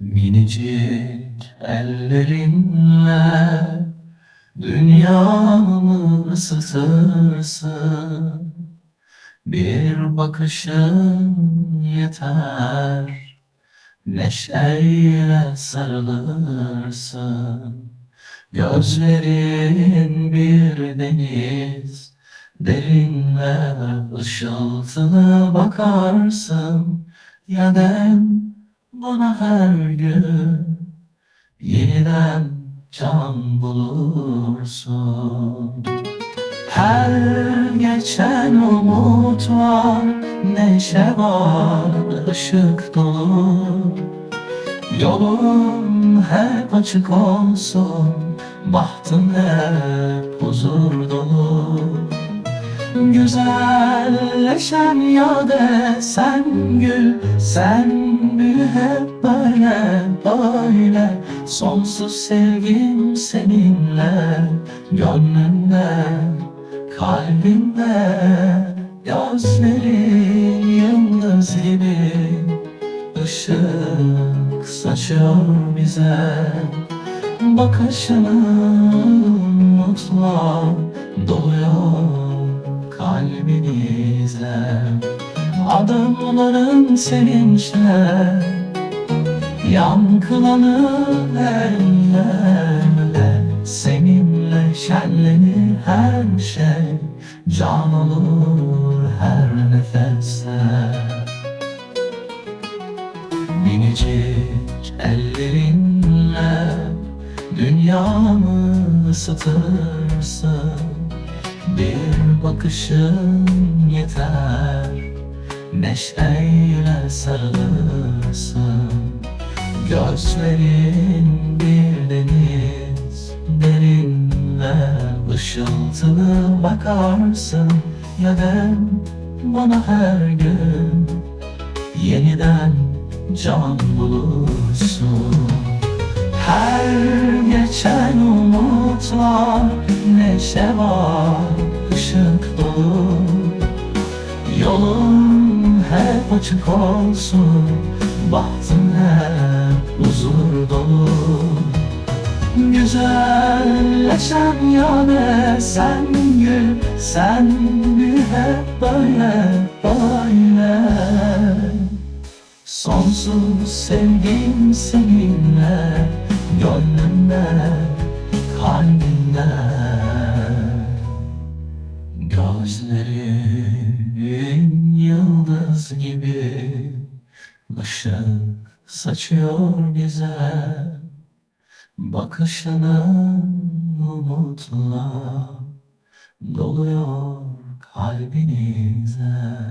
Minicik ellerinle Dünyamı ısıtırsın. Bir bakışın yeter Neşeyle sarılırsın. Gözlerin bir deniz Derinle ışıltılı bakarsın. Ya dem bana her gün Yeniden can bulursun. Her geçen umut var Neşe var, ışık dolu. Yolun hep açık olsun Bahtın hep huzur dolu Güzelleşen ya de sen gül Sen büyü hep böyle böyle. Sonsuz sevgim seninle Gönlümde kalbimde. Gözlerin yıldız gibi Işık saçıyor bize. Bakışının mutlu doluyor kalbimize Adımların sevinçle Yankılanır ellerde Seninle şenlenir her şey Can olur her nefeste. Minicik ellerinle Dünyamı ısıtırsın Bir bakışın yeter. Neşeyle sarılırsın Gözlerin bir deniz Derinle ışıltılı bakarsın. Ya dem bana her gün Yeniden can bulursun. Her geçen umutlar Neşe var, Yolun hep açık olsun. Bahtın hep huzur dolu. Güzelleşen yani sen gül Sen gül hep böyle böyle. Sonsuz sevgim seninle Gönlümde, kalbimde. Gözlerin ışık saçıyor bize Bakışının umutla doluyor kalbinize